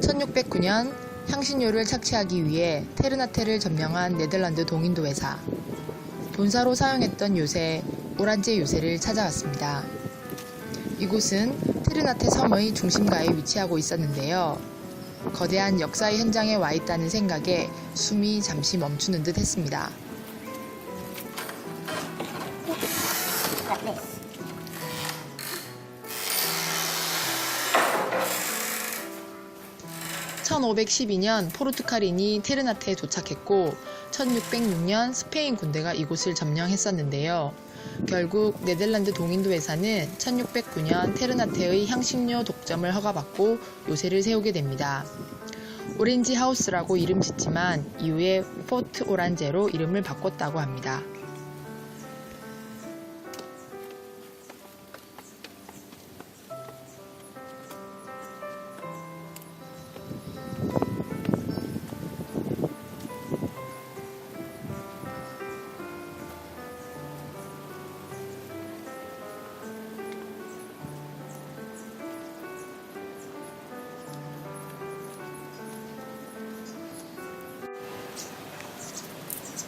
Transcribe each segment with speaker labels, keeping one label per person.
Speaker 1: (1609년) 향신료를 착취하기 위해 테르나테를 점령한 네덜란드 동인도 회사 본사로 사용했던 요새 오란제 요새를 찾아왔습니다. 이곳은 테르나테 섬의 중심가에 위치하고 있었는데요. 거대한 역사의 현장에 와 있다는 생각에 숨이 잠시 멈추는 듯 했습니다.
Speaker 2: like this.
Speaker 1: (1512년) 포르투갈인이 테르나테에 도착했고 (1606년) 스페인 군대가 이곳을 점령했었는데요. 결국 네덜란드 동인도 회사는 1609년 테르나테의 향신료 독점을 허가받고 요새를 세우게 됩니다. 오렌지 하우스라고 이름 짓지만 이후에 포트 오란제로 이름을 바꿨다고 합니다.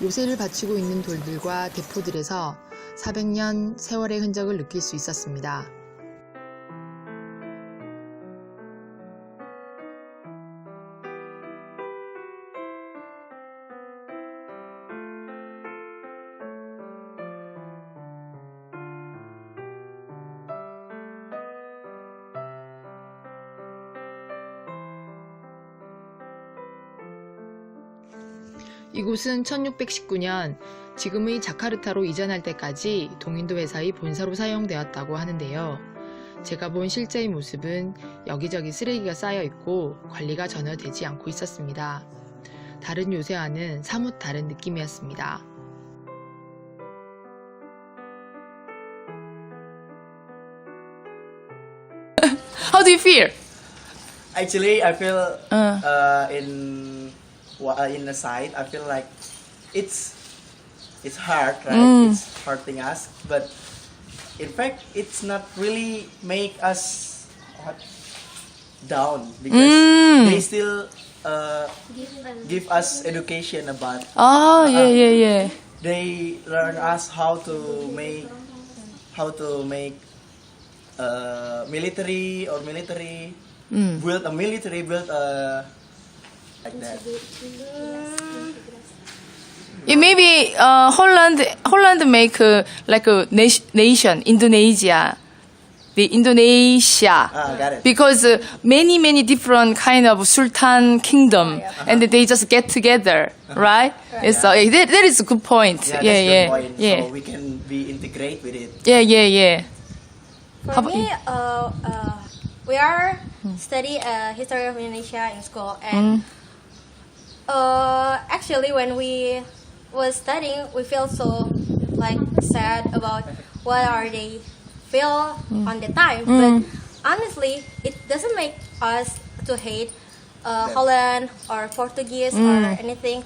Speaker 1: 요새를 바치고 있는 돌들과 대포들에서 400년 세월의 흔적을 느낄 수 있었습니다. 이곳은 1619년 지금의 자카르타로 이전할 때까지 동인도 회사의 본사로 사용되었다고 하는데요. 제가 본 실제의 모습은 여기저기 쓰레기가 쌓여 있고 관리가 전혀 되지 않고 있었습니다. 다른 요새와는 사뭇 다른 느낌이었습니다.
Speaker 3: How do you feel?
Speaker 4: Actually, I feel
Speaker 3: Uh.
Speaker 4: uh, in wa- uh, in the side, I feel like it's it's hard, right?
Speaker 3: Mm.
Speaker 4: It's hurting us, but in fact, it's not really make us what, down because
Speaker 3: mm.
Speaker 4: they still uh, give us education about.
Speaker 3: Oh uh, yeah yeah yeah.
Speaker 4: They learn us how to make how to make uh, military or military
Speaker 3: mm.
Speaker 4: build a military build a like that.
Speaker 3: It maybe uh, Holland Holland make uh, like a nation, nation Indonesia, the Indonesia.
Speaker 4: Ah, got it.
Speaker 3: Because uh, many many different kind of sultan kingdom, and they just get together, right? It's uh, that, that is a good point.
Speaker 4: Yeah,
Speaker 3: Yeah,
Speaker 4: that's
Speaker 3: yeah,
Speaker 4: the point.
Speaker 3: yeah,
Speaker 4: So we can be integrate with it.
Speaker 3: yeah, yeah, yeah.
Speaker 2: For
Speaker 3: How about
Speaker 2: me,
Speaker 3: you?
Speaker 2: uh, uh, we are study uh, history of Indonesia in school, and uh, actually, when we was studying, we feel so like sad about what are they feel on the time. But honestly, it doesn't make us to hate uh, Holland or Portuguese or anything.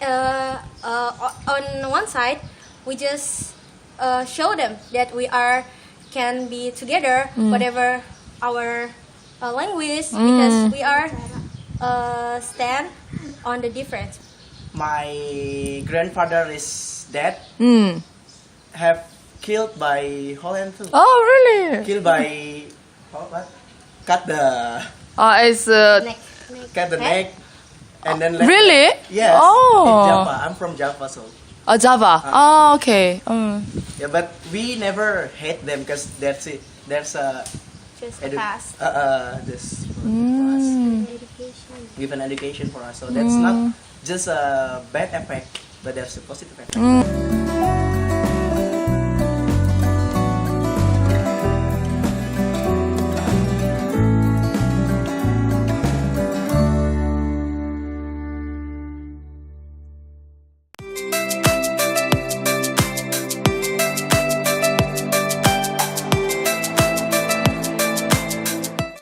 Speaker 3: Uh,
Speaker 2: uh, uh, on one side, we just uh, show them that we are can be together, whatever our uh, language, because we are uh, stand on the difference.
Speaker 4: My grandfather is dead,
Speaker 3: mm.
Speaker 4: have killed by Holland too.
Speaker 3: Oh, really?
Speaker 4: Killed by what? what? Cut the
Speaker 3: Uh, it's uh,
Speaker 2: Neck.
Speaker 4: cut the
Speaker 2: Head?
Speaker 4: neck, and then left
Speaker 3: really?
Speaker 4: Yes.
Speaker 3: Oh.
Speaker 4: In Java. I'm from Java, so
Speaker 3: Uh, Java. Oh, okay. Um.
Speaker 4: yeah. But we never hate them because that's it. There's a
Speaker 2: Just the
Speaker 4: edu-
Speaker 2: past.
Speaker 4: uh, uh, this
Speaker 3: Mm.
Speaker 4: us. Give an education for us. So that's not just a bad effect, but there's a positive effect.
Speaker 3: Mm.